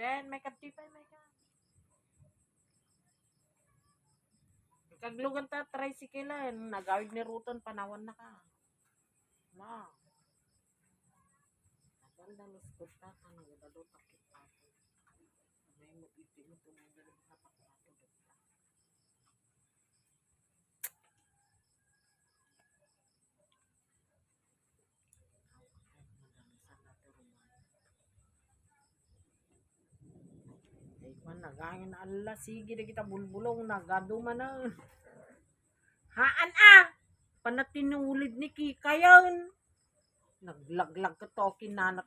Jen, may katipay, may ka. Kaglugan ta tricycle yan. Nagawid ni Ruton, panawan na ka. Ma. Naganda ni Scott ta, tanong ganda do takit ako. May mo iti mo tumanggal mo sa Ay, man, nagangin Allah, sige na kita bulbulong, nagaduman na. Haan ah! Panatinulid ni Kika yan. Naglaglag ka to, kinanat